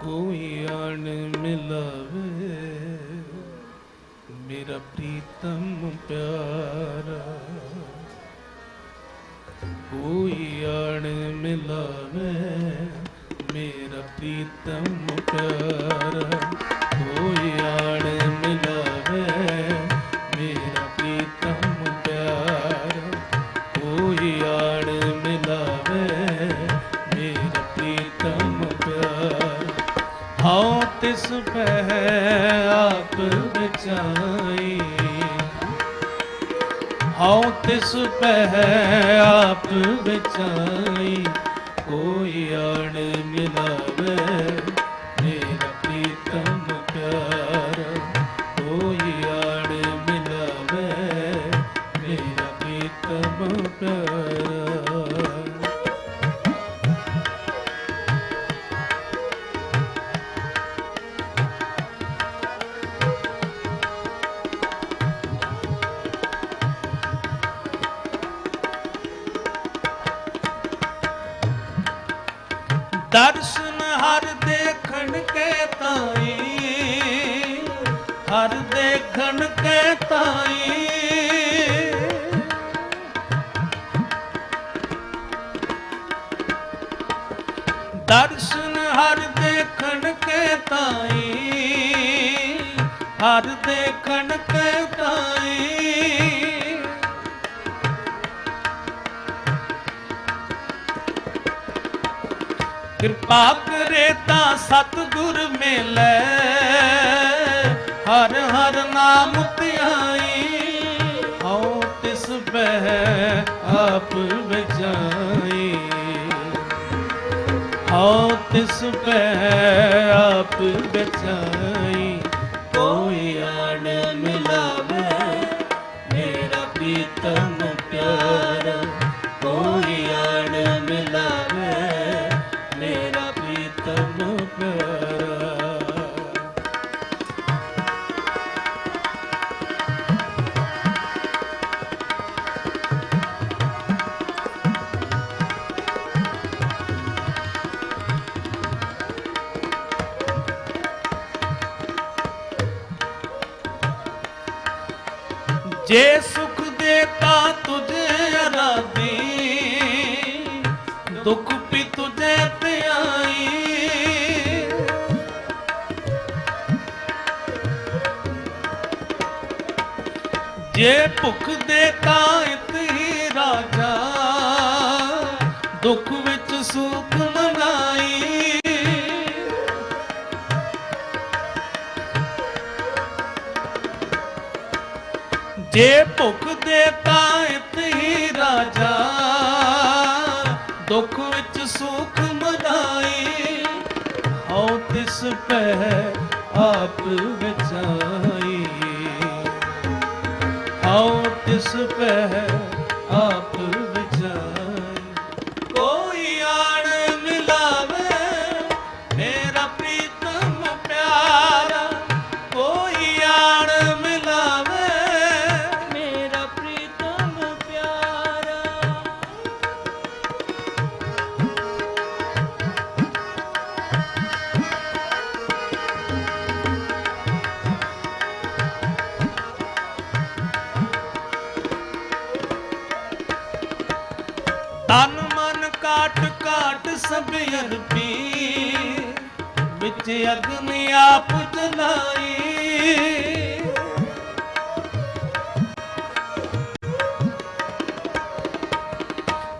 ਕੋਈ ਆਣ ਮਿਲਾਵੇ। ਮੇਰਾ ਪ੍ਰੀਤਮ ਪਿਆਰਾ ਕੋਈ ਆਣ ਮਿਲਾਵੇ। ਮੇਰਾ ਪ੍ਰੀਤਮ ਪਿਆਰਾ ਤਿਸ ਪੈ ਆਪ ਬਚਾਈ ਕੋਈ ਆਣ ਦਰਸ਼ਨ ਹਰ ਦੇਖਣ ਕੇ ਤਾਈ, ਹਰ ਦੇਖਣ ਕੇ ਤਾਈ। ਦਰਸ਼ਨ ਹਰ ਦੇਖਣ ਕੇ ਤਾਈ, ਹਰ ਦੇਖਣ ਕੇ ਤਾਈ। ਕਿਰਪਾ ਕਰੇ ਤਾਂ ਸਤਿਗੁਰ ਮਿਲੈ। ਹਰ ਹਰ ਨਾਮ ਧਿਆਈ ਹਉ ਤਿਸ ਬਹਿ ਆਪ ਬਚਾਈ ਹਉ ਤਿਸ ਬਹਿ ਆਪ ਬਚਾਈ ਜੇ ਸੁਖ ਦੇਤਾ ਤੁਝੇ ਅਰਾਦੀ ਦੁੱਖ ਵੀ ਤੁਝੇ ਧਿਆਈ ਜੇ ਭੁੱਖ ਦੇਤਾ ਇਤਹੀ ਰਾਜਾ, ਦੁੱਖ ਵੀ ਜੇ ਭੁੱਖ ਦੇ ਤਾਂ ਇਤਹੀ ਰਾਜਾ। ਦੁੱਖ ਵਿੱਚ ਸੁਖ ਮਨਾਈ। ਹਉ ਤਿਸ ਪੈ ਆਪ ਵਿਚਾਈ। ਹਉ ਤਿਸ ਪੈ ਆਪ ਵਿੱਚ ਅਗਨ ਆਪ ਜਲਾਈ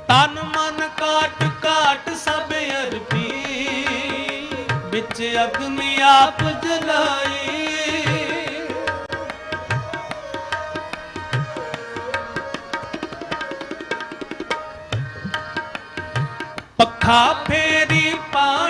ਤਨ ਮਨ ਕਾਟ ਕਾਟ ਸਭ ਅਰਪੀ, ਵਿੱਚ ਅਗਨ ਆਪ ਜਲਾਈ ਪੱਖਾ ਫੇਰੀ ਪਾ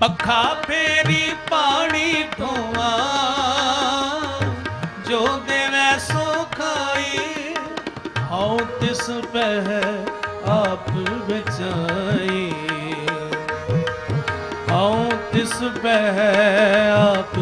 ਪੱਖਾ ਫੇਰੀ ਪਾਣੀ ਢੋਵਾ ਜੋ ਦੇਵੈ ਸੋ ਖਾਈ, ਹਉ ਤਿਸ ਪਹਿ ਆਪ ਬਚਾਈ। ਹਉ ਤਿਸ ਪਹਿ ਆਪ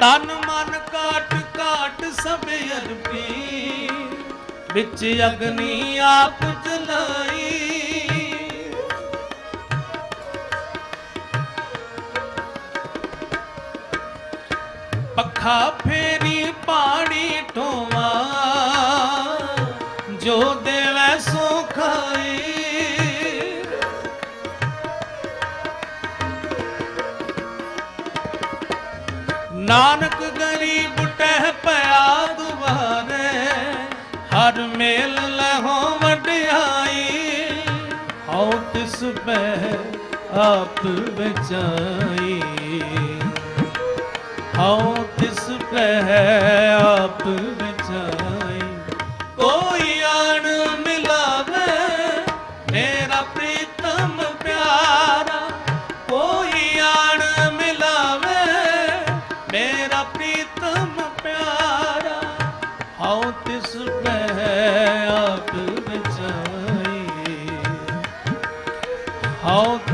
ਤਨ ਮਨ ਕਾਟ ਕਾਟ ਸਭ ਅਰਪੀ ਵਿੱਚ ਅਗਨੀ ਆਪ ਜਲਾਈ। ਪੱਖਾ ਫੇਰੀ ਪਾਣੀ ਢੋਵਾ ਨਾਨਕ ਗਰੀਬ ਟਹਿ ਪਿਆ ਦੁਬਾਰੇ ਹਰ ਮੇਲ ਲਹੋ ਵਡਿਆਈ, ਹਉ ਤਿਸ ਪੈ ਆਪ ਬਚਾਈ। ਹਉ ਤਿਸ ਪੈ ਆਪ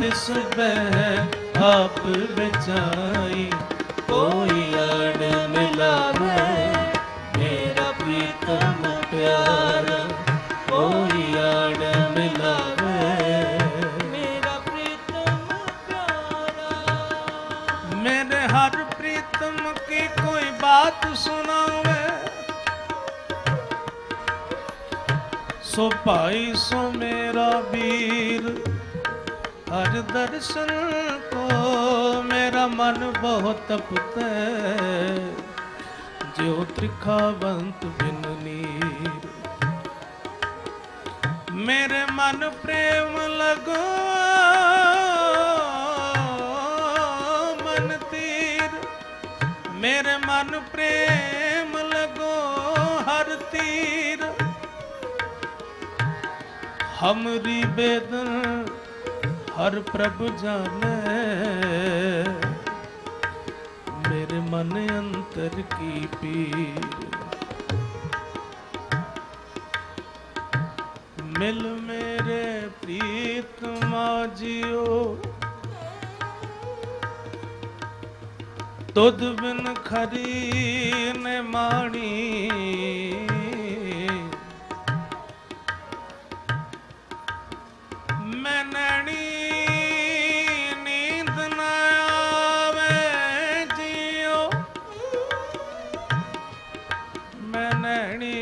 ਨਿਸਬਹਿ ਆਪ ਬਚਾਈ। ਕੋਈ ਅੜ ਮਿਲਾਵੇ, ਮੇਰਾ ਪ੍ਰੀਤਮ ਪਿਆਰ। ਕੋਈ ਅੜ ਮਿਲਾਵੇ, ਮੇਰਾ ਪ੍ਰੀਤਮ ਪਿਆਰ। ਮੇਰੇ ਹਰ ਪ੍ਰੀਤਮ ਕੀ ਕੋਈ ਬਾਤ ਸੁਣਾਵੇ? ਸੋ ਭਾਈ ਸੋ ਮੇਰਾ ਵੀਰ ਹਰ ਦਰਸ਼ਨ ਕੋ ਮੇਰਾ ਮਨ ਬਹੁਤ ਤਪਤੈ ਜਿਉ ਤ੍ਰਿਖਾਵੰਤ ਬਿਨ ਨੀਰ। ਮੇਰੇ ਮਨ ਪ੍ਰੇਮ ਲਗੋ, ਮਨ ਤੀਰ। ਮੇਰੇ ਮਨ ਪ੍ਰੇਮ ਲਗੋ, ਹਰ ਤੀਰ। ਹਮਰੀ ਬੇਦਨ ਹਰ ਪ੍ਰਭ ਜਾਣੈ। ਮੇਰੇ ਮਨ ਅੰਤਰ ਕੀ ਪੀਰ ਮਿਲ ਮੇਰੇ ਪ੍ਰੀਤ ਮਾਜਿਓ ਤੁਧ ਬਿਨ ਖਰੀ ਨੇ ਮਾਣੀ மனநீ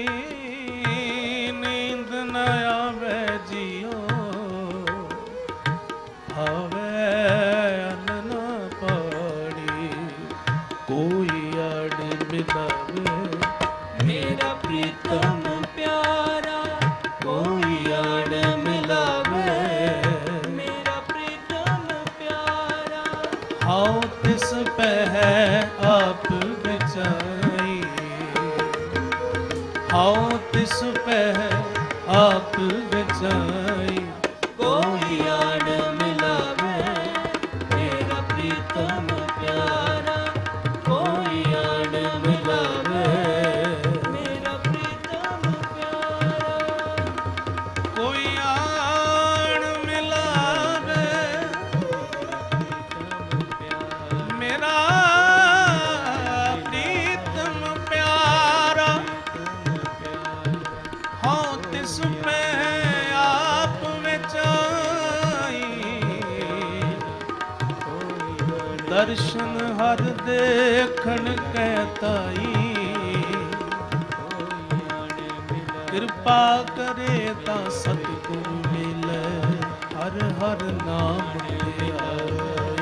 ਬਚਾਈ ਦਰਸ਼ਨ ਹਰ ਦੇਖਣ ਕੈ ਤਾਈ। ਕਿਰਪਾ ਕਰੇ ਤਾਂ ਸਤਿਗੁਰ ਮਿਲੇ ਹਰ ਹਰ ਨਾਮ ਧਿਆਈ